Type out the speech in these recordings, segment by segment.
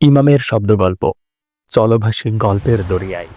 ইমামের শব্দগল্প, চলভাষী গল্পের দরিয়ায়।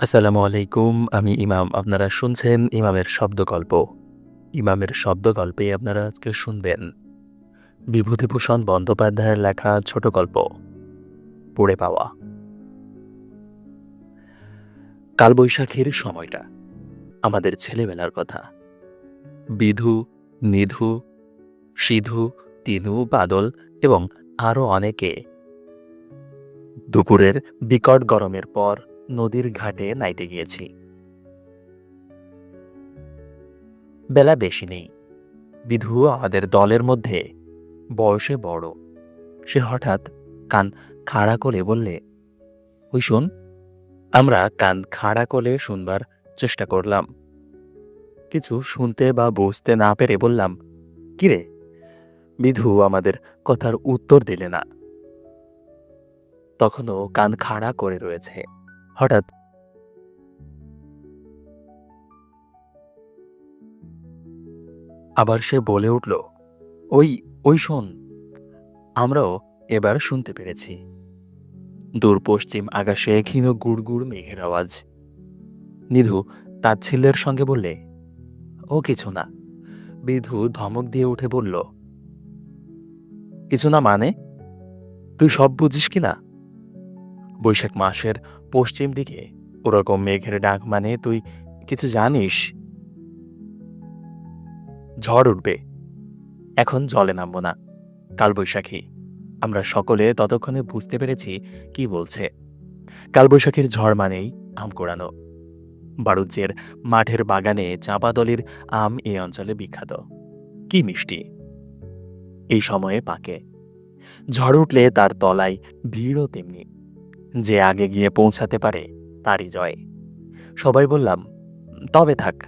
আসসালামু আলাইকুম, আমি ইমাম। আপনারা শুনছেন ইমামের শব্দগল্প। ইমামের শব্দগল্পে আপনারা আজকে শুনবেন বিভূতিভূষণ বন্দ্যোপাধ্যায়ের লেখা ছোট গল্প, পড়ে পাওয়া। কালবৈশাখীর সময়টা, আমাদের ছেলেবেলার কথা। বিধু, নিধু, সিধু, তিনু, বাদল এবং আরও অনেকে। দুপুরের বিকট গরমের পর নদীর ঘাটে নাইতে গিয়েছি। বেলা বেশি নেই। বিধু আমাদের দলের মধ্যে। বয়সে বড়। সে হঠাৎ কান খাড়া করে বললে, ওই শোন, আমরা কান খাড়া করে শুনবার চেষ্টা করলাম। কিছু শুনতে বা বুঝতে না পেরে বললাম কিরে বিধু আমাদের কথার উত্তর দিলে না। তখনও কান খাড়া করে রয়েছে। হঠাৎ আবার সে বলে উঠল, ওই ওই শোন, আমরাও এবার শুনতে পেরেছি। দূর পশ্চিম আকাশে ক্ষীণ গুড়গুড় মেঘের আওয়াজ। নিধু তাচ্ছিল্যের সঙ্গে বললে, ও কিছু না। বিধু ধমক দিয়ে উঠে বলল কিছু না মানে? তুই সব বুঝিস কি না? বৈশাখ মাসের পশ্চিম দিকে ওরকম মেঘের ডাক মানে তুই কিছু জানিস? ঝড় উঠবে। এখন জলে নামবো না। কালবৈশাখী আমরা সকলে ততক্ষণে বুঝতে পেরেছি কি বলছে। কালবৈশাখীর ঝড় মানেই আম কোড়ানো বাড়ুজ্যের মাঠের বাগানে চাঁপাদলির আম এ অঞ্চলে বিখ্যাত। কি মিষ্টি! এই সময়ে পাকে। ঝড় উঠলে তার তলায় ভিড়ও তেমনি। যে আগে গিয়ে পৌঁছাতে পারে, তারই জয়। সবাই বললাম, তবে থাক।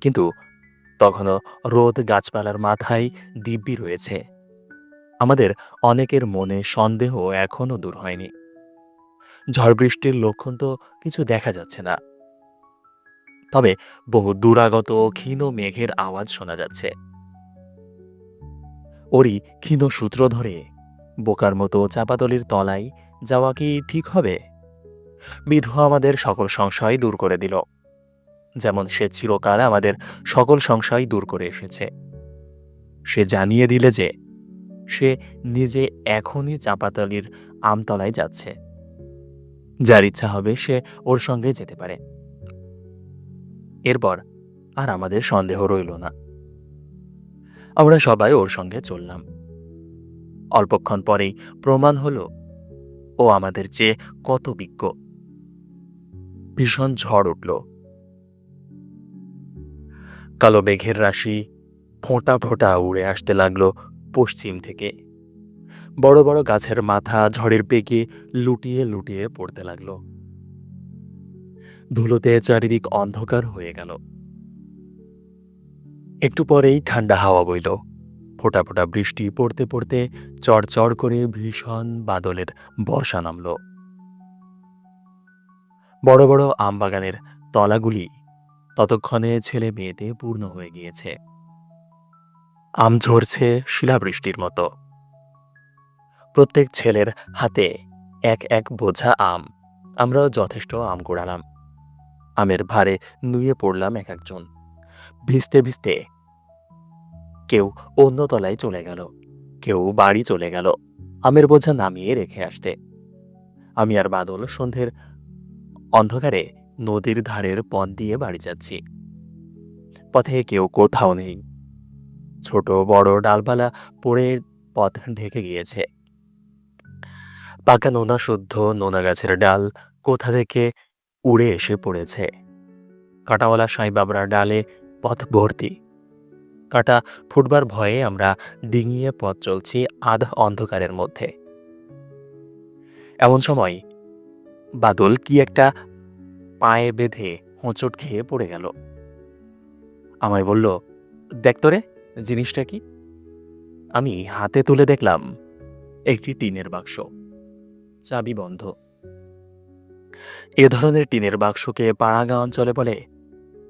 কিন্তু তখনও রোদ গাছপালার মাথায় দিব্যি রয়েছে। আমাদের অনেকের মনে সন্দেহ এখনও দূর হয়নি। ঝড় বৃষ্টির লক্ষণ তো কিছু দেখা যাচ্ছে না। তবে বহু দূরাগত ক্ষীণ মেঘের আওয়াজ শোনা যাচ্ছে। ওরই ক্ষীণ সূত্র ধরে, বোকার মতো চাপাতলির তলায় যাওয়া কি ঠিক হবে? বিধু আমাদের সকল সংশয় দূর করে দিল। যেমন সে চিরকাল আমাদের সকল সংশয় দূর করে এসেছে। সে জানিয়ে দিলে যে, সে নিজে এখনই চাপাতলির আমতলায় যাচ্ছে। যার ইচ্ছা হবে সে ওর সঙ্গে যেতে পারে। এরপর আর আমাদের সন্দেহ রইল না। আমরা সবাই ওর সঙ্গে চললাম। অল্পক্ষণ পরেই প্রমাণ হলো, ও আমাদের চেয়ে কত বিজ্ঞ। ভীষণ ঝড় উঠল। কালো মেঘের রাশি ফোঁটা ফোঁটা উড়ে আসতে লাগল পশ্চিম থেকে। বড় বড় গাছের মাথা ঝড়ের বেগে লুটিয়ে লুটিয়ে পড়তে লাগল। ধুলোতে চারিদিক অন্ধকার হয়ে গেল। একটু পরেই ঠান্ডা হাওয়া বইল। ফোটা ফোটা বৃষ্টি পড়তে পড়তে চড়চড় করে ভীষণ বাদলের বর্ষা নামল। বড় বড় আমবাগানের তলাগুলি ততক্ষণে ছেলে মেয়েতে পূর্ণ হয়ে গিয়েছে। আম ঝরছে শিলাবৃষ্টির মতো। প্রত্যেক ছেলের হাতে এক এক বোঝা আম। আমরাও যথেষ্ট আম কুড়ালাম আমের ভারে নুয়ে পড়লাম এক একজন। ভিজতে ভিজতে কেউ অন্য তলায় চলে গেল, কেউ বাড়ি চলে গেল। আমের বোঝা নামিয়ে রেখে আসতে। আমি আর বাদল সন্ধ্যের অন্ধকারে নদীর ধারের পথ দিয়ে বাড়ি যাচ্ছি। পথে কেউ কোথাও নেই। ছোট বড় ডালপালা পড়ে পথ ঢেকে গিয়েছে। পাকা নোনা শুদ্ধ নোনা গাছের ডাল কোথা থেকে উড়ে এসে পড়েছে। কাটাওয়ালা সাই বাবরার ডালে পথ ভর্তি। কাটা ফুটবার ভয়ে আমরা ডিঙিয়ে পথ চলছি আধ অন্ধকারের মধ্যে। এমন সময় বাদল কি একটা পায়ে বেঁধে হোঁচট খেয়ে পড়ে গেল। আমায় বলল, দেখ তোরে জিনিসটা কি? আমি হাতে তুলে দেখলাম একটি টিনের বাক্স, চাবি বন্ধ। এ ধরনের টিনের বাক্সকে পাড়াগাঁ অঞ্চলে বলে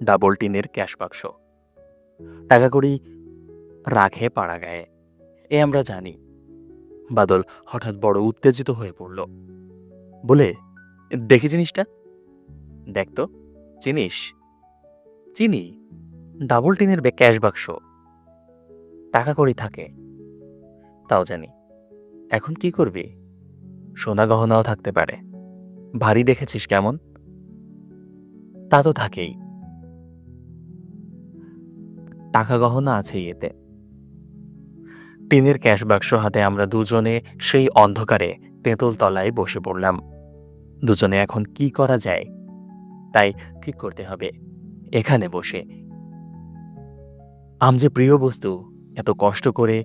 ডাবল টিনের ক্যাশ বাক্স। টাকা কড়ি রাখে পাড়া গায়ে। এ আমরা জানি। বাদল হঠাৎ বড় উত্তেজিত হয়ে পড়ল। বলে, দেখি জিনিসটা। দেখ তো, চিনিস? চিনি? ডাবল টিনের ক্যাশ বাক্স। টাকা করি থাকে। তাও জানি। এখন কি করবি? সোনা গহনাও থাকতে পারে। ভারী দেখেছিস কেমন? তা তো থাকেই। টাকা গহনা আছে এতে। টিনের ক্যাশ বাক্স হাতে আমরা দুজনে সেই অন্ধকারে তেঁতুল তলায় বসে পড়লাম। দুজনে এখন কি করা যায়? তাই ঠিক করতে হবে? এখানে বসে। আম যে প্রিয় বস্তু, এত কষ্ট করে,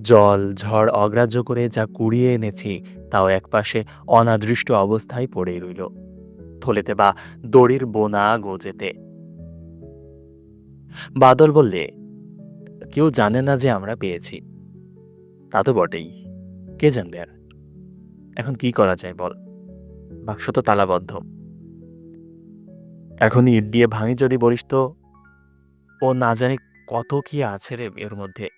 জল, ঝড় অগ্রাহ্য করে যা কুড়িয়ে এনেছি, তাও একপাশে অনাদৃষ্ট অবস্থায় পড়ে রইল। থলেতে বা দড়ির বোনা গোজেতে। বাদল বললে, কেউ জানে না যে আমরা পেয়েছি। তা তো বটেই। কে জানবে আর? এখন কি করা যায় বল? বাক্স তো তালাবদ্ধ। এখন ইট দিয়ে ভাঙি যদি বলিস তো, ও না জানি কত কি আছে রে এর মধ্যে।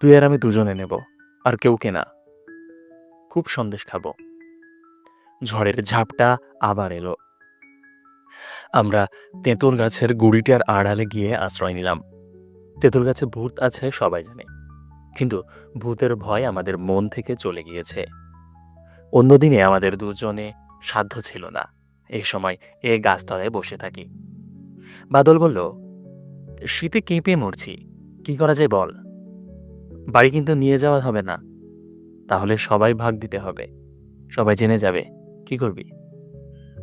তুই আর আমি দুজনে নেব, আর কেউ কেনা। খুব সন্দেশ খাব। ঝড়ের ঝাপটা আবার এলো। আমরা তেঁতুল গাছের গুড়িটার আড়ালে গিয়ে আশ্রয় নিলাম। তেঁতুল গাছে ভূত আছে, সবাই জানে। কিন্তু ভূতের ভয় আমাদের মন থেকে চলে গিয়েছে। অন্যদিনে আমাদের দুজনে সাধ্য ছিল না। এই সময় এ গাছতলায় বসে থাকি। বাদল বলল, শীতে কেঁপে মরছি। কি করা যায় বল? বাড়ি কিন্তু নিয়ে যাওয়া হবে না। তাহলে সবাই ভাগ দিতে হবে। সবাই জেনে যাবে। কি করবি?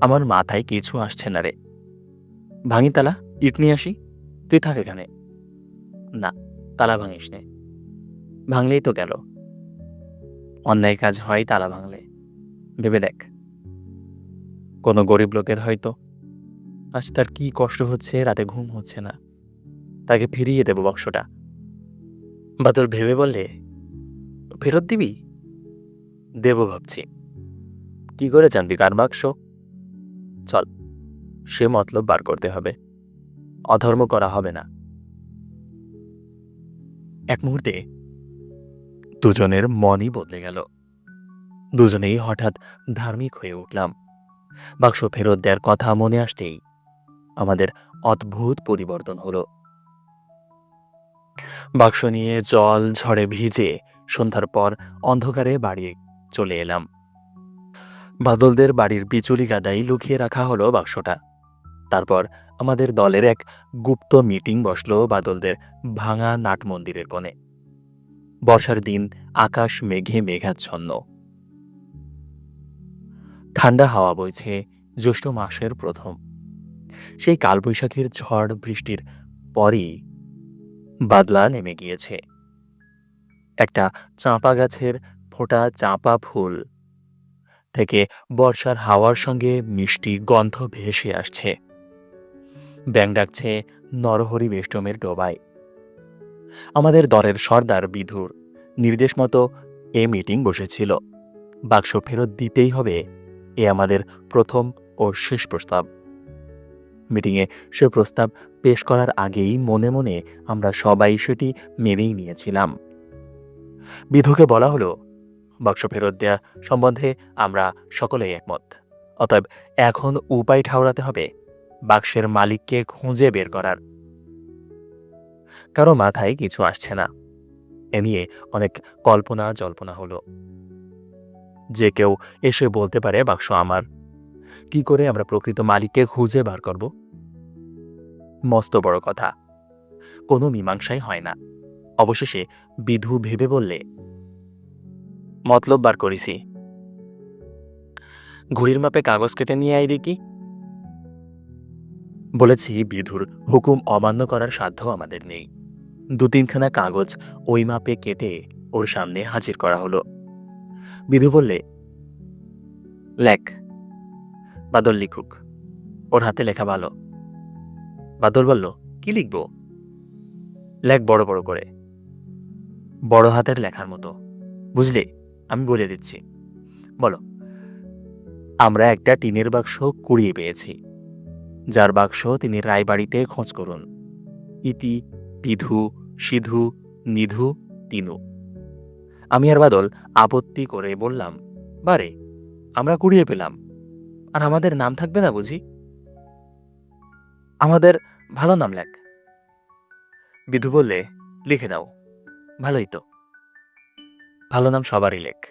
আমার মাথায় কিছু আসছে না রে। ভাঙি তালা ইট নিয়ে আসি। তুই থাক এখানে। না, তালা ভাঙিস নে। ভাঙলেই তো গেল। অন্যায় কাজ হয় তালা ভাঙলে। ভেবে দেখ। কোনো গরিব লোকের হয়তো আজ তার কি কষ্ট হচ্ছে, রাতে ঘুম হচ্ছে না। তাকে ফিরিয়ে দেব বক্সটা। বা তোর ভেবে বললে ফেরত দিবি? দেব ভাবছি। কি করে জানবি, কার বাক্স? চল। সে মতলব বার করতে হবে। অধর্ম করা হবে না। এক মুহূর্তে দুজনের মনই বদলে গেল। দুজনেই হঠাৎ ধার্মিক হয়ে উঠলাম। বাক্স ফেরত দেওয়ার কথা মনে আসতেই আমাদের অদ্ভুত পরিবর্তন হলো। বাক্স নিয়ে জল ঝড়ে ভিজে সন্ধ্যার পর অন্ধকারে বাড়ি চলে এলাম। বাদলদের বাড়ির বিচুলি গাদাই লুকিয়ে রাখা হলো বাক্সটা। তারপর আমাদের দলের এক গুপ্ত মিটিং বসল বাদলদের ভাঙা নাট মন্দিরের কোণে। বর্ষার দিন আকাশ মেঘে মেঘাচ্ছন্ন। ঠান্ডা হাওয়া বইছে জ্যৈষ্ঠ মাসের প্রথম। সেই কালবৈশাখীর ঝড় বৃষ্টির পরই বাদলা নেমে গিয়েছে। একটা চাঁপা গাছের ফোটা চাঁপা ফুল থেকে বর্ষার হাওয়ার সঙ্গে মিষ্টি গন্ধ ভেসে আসছে। ব্যাং ডাকছে নরহরি বেষ্টমের ডোবায়। আমাদের দলের সর্দার বিধুর নির্দেশ মতো এ মিটিং বসেছিল। বাক্স ফেরত দিতেই হবে এ আমাদের প্রথম ও শেষ প্রস্তাব। মিটিংয়ে সে প্রস্তাব পেশ করার আগেই মনে মনে আমরা সবাই সেটি মেনেই নিয়েছিলাম। বিধুকে বলা হলো, বাক্স ফেরত দেয়া সম্বন্ধে আমরা সকলেই একমত, অতএব এখন উপায় ঠাউরাতে হবে। বাক্সের মালিককে খুঁজে বের করার। কারও মাথায় কিছু আসছে না। এ নিয়ে অনেক কল্পনা জল্পনা হলো। যে কেউ এসে বলতে পারে, বাক্স আমার। কি করে আমরা প্রকৃত মালিককে খুঁজে বার করব? মস্ত বড় কথা। কোনো মীমাংসাই হয় না। অবশেষে বিধু ভেবে বললে, মতলব বার করিছি। ঘুড়ির মাপে কাগজ কেটে নিয়ে আই দেখি। বলেছি, বিধুর হুকুম অমান্য করার সাধ্য আমাদের নেই। দু তিনখানা কাগজ ওই মাপে কেটে ওর সামনে হাজির করা হলো। বিধু বললে, লেখ। বাদল লিখুক। ওর হাতে লেখা ভালো। বাদল বলল, কি লিখব? লেখ বড় বড় করে। বড় হাতের লেখার মতো। বুঝলে? আমি বলে দিচ্ছি। বলো, আমরা একটা টিনের বাক্স কুড়িয়ে পেয়েছি। যার বাক্স তিনি রায়বাড়িতে খোঁজ করুন। ইতি, বিধু, সিধু, নিধু, তিনু। আমি আর বাদল আপত্তি করে বললাম, বারে, আমরা কুড়িয়ে পেলাম। আর আমাদের নাম থাকবে না বুঝি? আমাদের ভালো নাম লেখ। বিধু বললে, লিখে দাও। ভালোই তো। ভালো নাম সবারই লেখ।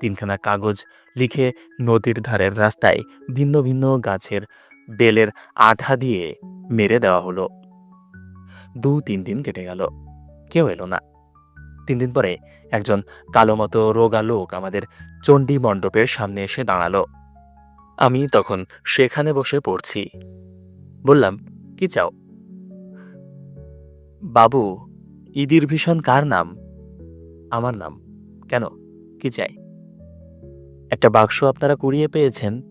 তিনখানা কাগজ লিখে নদীর ধারের রাস্তায় ভিন্ন ভিন্ন গাছের বেলের আঠা দিয়ে মেরে দেওয়া হলো। দু তিন দিন কেটে গেল। কেউ এলো না। তিন দিন পরে একজন কালো মতো রোগা লোক আমাদের চণ্ডী মণ্ডপের সামনে এসে দাঁড়াল। আমি তখন সেখানে বসে পড়ছি। বললাম, কি চাও? বাবু, ইদির ভীষণ কার নাম? আমার নাম, কেন? কি চাই? একটা বাক্স আপনারা কুড়িয়ে পেয়েছেন।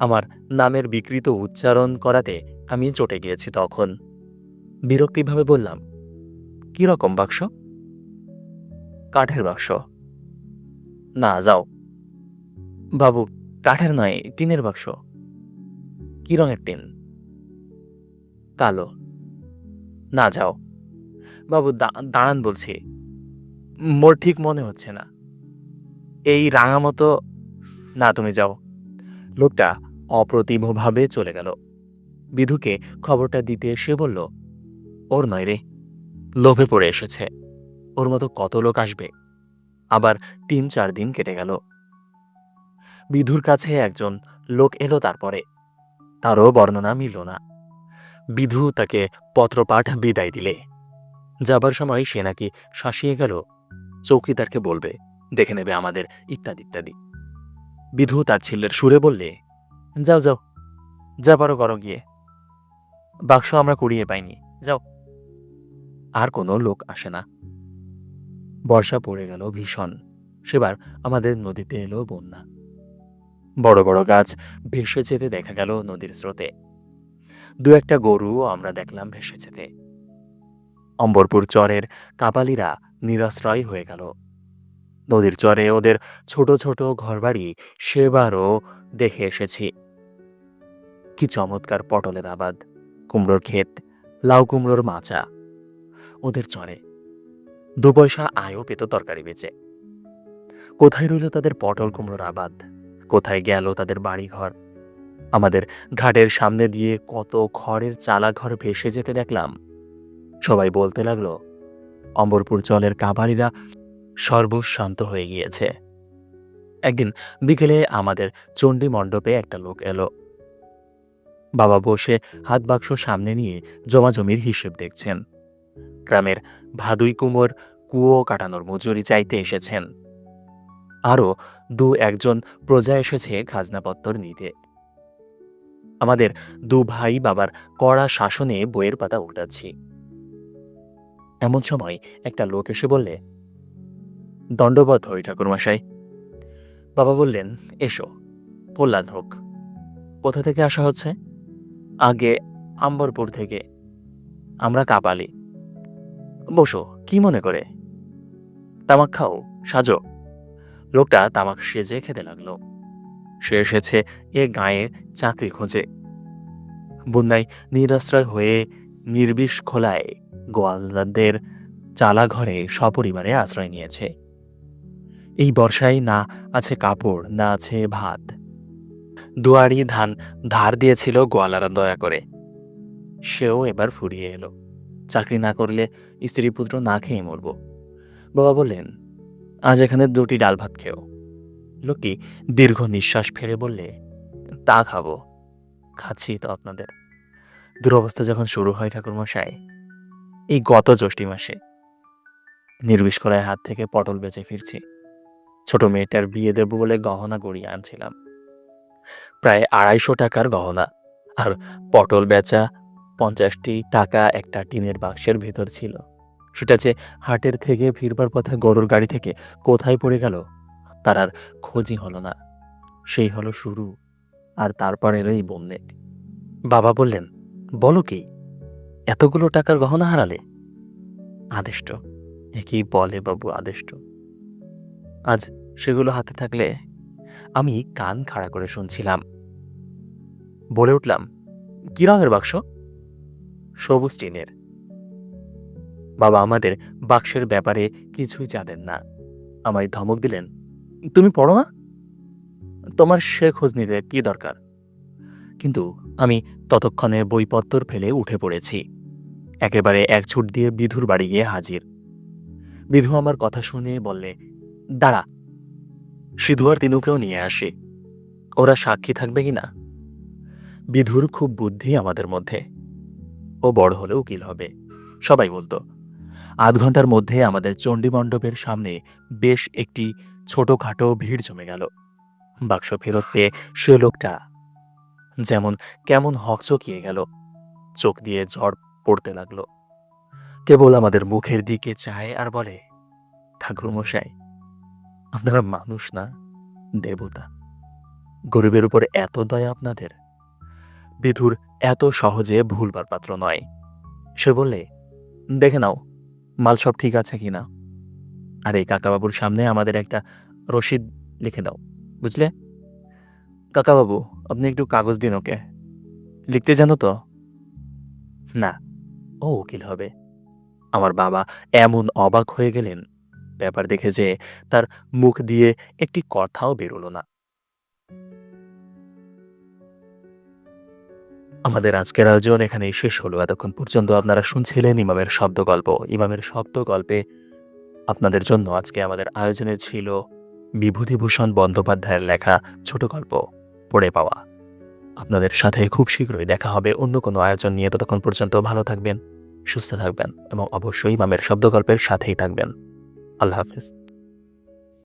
আমার নামের বিকৃত উচ্চারণ করাতে আমি চটে গিয়েছি তখন। বিরক্তিভাবে বললাম, কি রকম বাক্স? কাঠের বাক্স। না, যাও। বাবু, কাঠের নয়, টিনের বাক্স। কি রঙের টিন? কালো। না, যাও। বাবু দাঁড়ান বলছি। মোর ঠিক মনে হচ্ছে না। এই রাঙা মতো, না, তুমি যাও। লোকটা অপ্রতিমভাবে চলে গেল। বিধুকে খবরটা দিতে সে বলল, ওর নয় রে, লোভে পড়ে এসেছে। ওর মতো কত লোক আসবে? আবার তিন চার দিন কেটে গেল। বিধুর কাছে একজন লোক এলো তারপরে। তারও বর্ণনা মিলল না। বিধু তাকে পত্রপাঠ বিদায় দিলে। যাবার সময় সে নাকি শাসিয়ে গেল। চৌকিদারকে বলবে, দেখে নেবে আমাদের ইত্যাদি ইত্যাদি। বিধু তার ছেলের সুরে বললে যাও যাও। যা পারো করো গিয়ে। বাক্স আমরা কুড়িয়ে পাইনি। যাও। আর কোনো লোক আসে না। বর্ষা পড়ে গেল ভীষণ। সেবার আমাদের নদীতে এলো বন্যা। বড় বড় গাছ ভেসে যেতে দেখা গেল নদীর স্রোতে। দু একটা গরুও আমরা দেখলাম ভেসে যেতে। অম্বরপুর চরের কাপালিরা নিরাশ্রয় হয়ে গেল। নদীর চরে ওদের ছোট ছোট ঘরবাড়ি সেবারও দেখে এসেছি। কি চমৎকার পটলের আবাদ, কুমড়োর ক্ষেত, লাউ কুমড়োর মাচা। ওদের চরে দু পয়সা আয়ও পেত তরকারি বেচে। কোথায় রইল তাদের পটল কুমড়োর আবাদ? কোথায় গেল তাদের বাড়িঘর? আমাদের ঘাটের সামনে দিয়ে কত খড়ের চালা ঘর ভেসে যেতে দেখলাম। সবাই বলতে লাগল, অম্বরপুর জলের কাবাড়িরা সর্বশান্ত হয়ে গিয়েছে। একদিন বিকেলে আমাদের চণ্ডী মণ্ডপে একটা লোক এলো। বাবা বসে হাত বাক্স সামনে নিয়ে জমাজমির হিসেব দেখছেন। গ্রামের ভাদুই কুমোর কুয়ো কাটানোর মজুরি চাইতে এসেছেন। আরও দু একজন প্রজা এসেছে খাজনাপত্তর নিতে। আমাদের দু ভাই বাবার কড়া শাসনে বইয়ের পাতা উল্টাচ্ছি। এমন সময় একটা লোক এসে বললে দণ্ডবধ হই ঠাকুরমশাই। বাবা বললেন, এসো, প্রহ্লাদ হোক। কোথা থেকে আসা হচ্ছে? আগে আম্বরপুর থেকে। আমরা কাপালি। বসো, কি মনে করে? তামাক খাও, সাজো। লোকটা তামাক সেজে খেতে লাগল। সে এসেছে এ গায়ে চাকরি খোঁজে। বন্যায় নিরাশ্রয় হয়ে নির্বিষ খোলায় গোয়ালদারদের চালা ঘরে সপরিবারে আশ্রয় নিয়েছে। এই বর্ষায় না আছে কাপড়, না আছে ভাত। দুয়ারি ধান ধার দিয়েছিল গোয়ালারা দয়া করে। সেও এবার ফুরিয়ে এলো। চাকরি না করলে স্ত্রী পুত্র না খেয়ে মরব। বাবা বললেন, আজ এখানে দুটি ডাল ভাত খেও। লোকটি দীর্ঘ নিঃশ্বাস ফেলে বললে, তা খাব, খাচ্ছি তো আপনাদের। দুরবস্থা যখন শুরু হয় ঠাকুরমশাই, এই গত জ্যৈষ্ঠী মাসে নির্বিষ করায় হাত থেকে পটল বেঁচে ফিরছি। ছোট মেয়েটার বিয়ে দেব বলে গহনা গড়িয়ে আনছিলাম। প্রায় আড়াইশো টাকার গহনা। আর পটল বেচা পঞ্চাশটি টাকা একটা টিনের বাক্সের ভেতর ছিল। সেটা যে হাটের থেকে ফিরবার পথে গরুর গাড়ি থেকে কোথায় পড়ে গেল, তার আর খোঁজই হলো না। সেই হলো শুরু, আর তারপর এলো এই বন্যে। বাবা বললেন, বলো কি, এতগুলো টাকার গহনা হারালে? আদেষ্ট একই বলে বাবু আদেষ্ট? আজ সেগুলো হাতে থাকলে আমি কান খাড়া করে শুনছিলাম। বলে উঠলাম, কি রঙের বাক্স? সবুজ টিনের। বাবা, আমাদের বাক্সের ব্যাপারে কিছুই জানেন না। আমায় ধমক দিলেন, তুমি পড়ো না? তোমার সে খোঁজ নিতে কি দরকার? কিন্তু আমি ততক্ষণে বইপত্তর ফেলে উঠে পড়েছি। একেবারে এক ছুট দিয়ে বিধুর বাড়ি গিয়ে হাজির। বিধু আমার কথা শুনে বললে, দাঁড়া সিধু আর তিনুকেও নিয়ে আসি। ওরা সাক্ষী থাকবে কি না? বিধুর খুব বুদ্ধি আমাদের মধ্যে। ও বড় হলে উকিল হবে, সবাই বলতো। আধ ঘণ্টার মধ্যে আমাদের চণ্ডীমণ্ডপের সামনে বেশ একটি ছোটখাটো ভিড় জমে গেল। বাক্স ফেরত পেয়ে সে লোকটা যেমন কেমন হকচকিয়ে গেল, চোখ দিয়ে ঝড় পড়তে লাগল। কেবল আমাদের মুখের দিকে চায় আর বলে, ঠাকুরমশাই আপনারা মানুষ না, দেবতা। গরিবের উপর এত দয়া আপনাদের? বিধুর এত সহজে ভুলবার পাত্র নয়। সে বললে, দেখে নাও, মাল সব ঠিক আছে কিনা আর এই কাকাবাবুর সামনে আমাদের একটা রসিদ লিখে দাও, বুঝলে? কাকাবাবু, আপনি একটু কাগজ দিন ওকে। লিখতে জানো তো? না, ও উকিল হবে। আমার বাবা এমন অবাক হয়ে গেলেন। ব্যাপার দেখে যে তার মুখ দিয়ে একটি কথাও বেরোলো না। আমাদের আজকের আয়োজন এখানেই শেষ হলো। এতক্ষণ পর্যন্ত আপনারা শুনছিলেন ইমামের শব্দ গল্প ইমামের শব্দ গল্পে আপনাদের জন্য আজকে আমাদের আয়োজনে ছিল বিভূতিভূষণ বন্দ্যোপাধ্যায়ের লেখা ছোট গল্প পড়ে পাওয়া। আপনাদের সাথে খুব শীঘ্রই দেখা হবে অন্য কোনো আয়োজন নিয়ে। ততক্ষণ পর্যন্ত ভালো থাকবেন, সুস্থ থাকবেন এবং অবশ্যই ইমামের শব্দ গল্পের সাথেই থাকবেন। আল্লাহ হাফিজ।